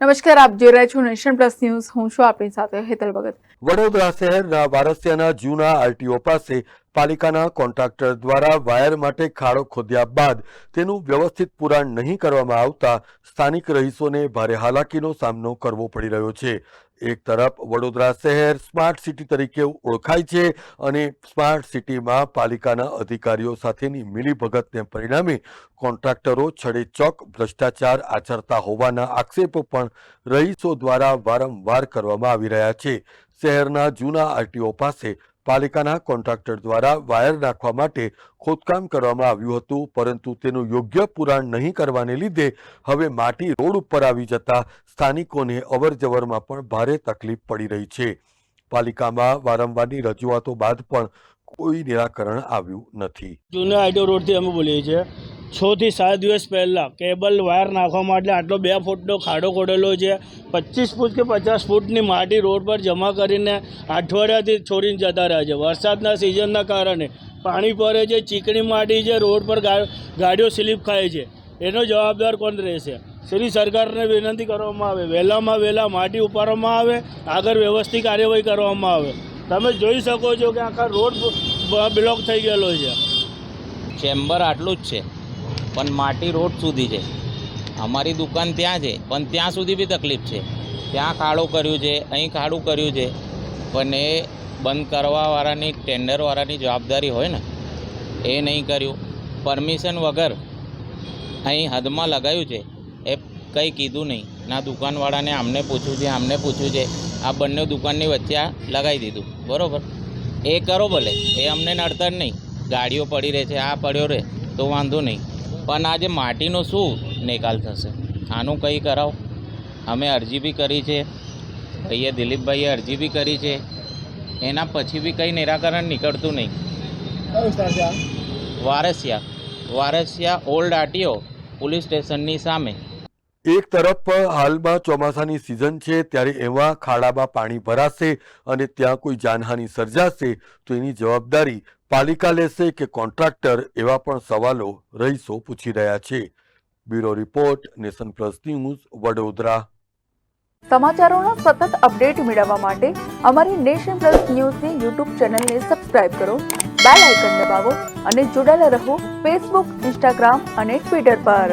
નમસ્કાર, આપ જોઈ રહ્યા છો નેશન પ્લસ ન્યૂઝ. હું છું આપની સાથે હેતલ ભગત. વડોદરા શહેરના વારસિયાના જૂના આરટીઓ પાસે પાલિકાના કોન્ટ્રાક્ટર દ્વારા વાયર માટે ખાડો ખોદ્યા બાદ તેનું વ્યવસ્થિત પુરાણ નહીં કરવામાં આવતા સ્થાનિક રહીશોને ભારે હાલાકીનો સામનો કરવો પડી રહ્યો છે. એક તરફ વડોદરા શહેર સ્માર્ટ સિટી તરીકે ઓળખાય છે અને સ્માર્ટ સિટીમાં પાલિકાના અધિકારીઓ સાથેની મિલીભગતને પરિણામે કોન્ટ્રાક્ટરો છડેચોક ભ્રષ્ટાચાર આચરતા હોવાના આક્ષેપો પણ રહીશો દ્વારા વારંવાર કરવામાં આવી રહ્યા છે. શહેરના જૂના આરટીઓ પાસે પાલિકાના કોન્ટ્રાક્ટર દ્વારા વાયર નાખવા માટે ખોદકામ કરવામાં આવ્યું હતું, પરંતુ તેનું યોગ્ય પુરાણ નહીં કરવાને લીધે હવે માટી રોડ ઉપર આવી જતા સ્થાનિકોને અવરજવરમાં પણ ભારે તકલીફ પડી રહી છે. પાલિકામાં વારંવારની રજૂઆતો બાદ પણ કોઈ નિરાકરણ આવ્યું નથી. જૂના આઈડો રોડથી અમે બોલીએ છીએ. છ થી સાત દિવસ પહેલાં કેબલ વાયર નાખવા માટે આટલો બે ફૂટનો ખાડો ખોડેલો છે. પચીસ ફૂટ કે પચાસ ફૂટની માટી રોડ પર જમા કરીને અઠવાડિયાથી છોડીને જતા રહ્યા છે. વરસાદના સિઝનના કારણે પાણી પડે છે, ચીકણી માટી છે, રોડ પર ગાડીઓ સ્લીપ ખાય છે. એનો જવાબદાર કોણ રહેશે? શ્રી સરકારને વિનંતી કરવામાં આવે. વહેલામાં વહેલા માટી ઉપાડવામાં આવે, આગળ વ્યવસ્થિત કાર્યવાહી કરવામાં આવે. તમે જોઈ શકો છો કે આખા રોડ બ્લોક થઈ ગયેલો છે. ચેમ્બર આટલું જ છે. પણ માટી રોડ સુધી છે. અમારી દુકાન ત્યાં છે, પણ ત્યાં સુધી બી તકલીફ છે. ત્યાં ખાડું કર્યું છે, અહીં ખાડું કર્યું છે, પણ એ બંધ કરવાવાળાની, ટેન્ડરવાળાની જવાબદારી હોય ને, એ નહીં કર્યું. પરમિશન વગર અહીં હદમાં લગાવ્યું છે, એ કંઈ કીધું નહીં. ના દુકાનવાળાને આમને પૂછ્યું છે, આમને પૂછ્યું છે, આ બંને દુકાનની વચ્ચે આ લગાવી દીધું. બરાબર? એ કરો ભલે, એ અમને નડતર નહીં. ગાડીઓ પડી રહે છે, આ પડ્યો રહે, તો વાંધો નહીં. પણ આજે માટીનો શું નિકાલ થશે? આનું કંઈ કરાવો. અમે અરજી બી કરી છે. ભાઈએ દિલીપભાઈએ અરજી બી કરી છે. એના પછી બી કંઈ નિરાકરણ નીકળતું નહીં. Varasiya Varasiya old RTO police સ્ટેશનની સામે. એક તરફ હાલમાં ચોમાસાની સિઝન છે, ત્યારે એવા ખાડામાં પાણી ભરાશે અને ત્યાં કોઈ જાનહાનિ સર્જાશે, તો એની જવાબદારી પાલિકા લેશે કે કોન્ટ્રાક્ટર એવા પણ સવાલો રહીશો પૂછી રહ્યા છે. Bureau report, Nation Plus News, Vadodara. સમાચારોનો સતત અપડેટ મેળવવા માટે અમારી નેશન પ્લસ ન્યૂઝની યુટ્યુબ ચેનલને સબસ્ક્રાઇબ કરો, બેલ આઇકન દબાવો અને જોડાયેલા રહો ફેસબુક, ઇન્સ્ટાગ્રામ અને ટ્વિટર પર.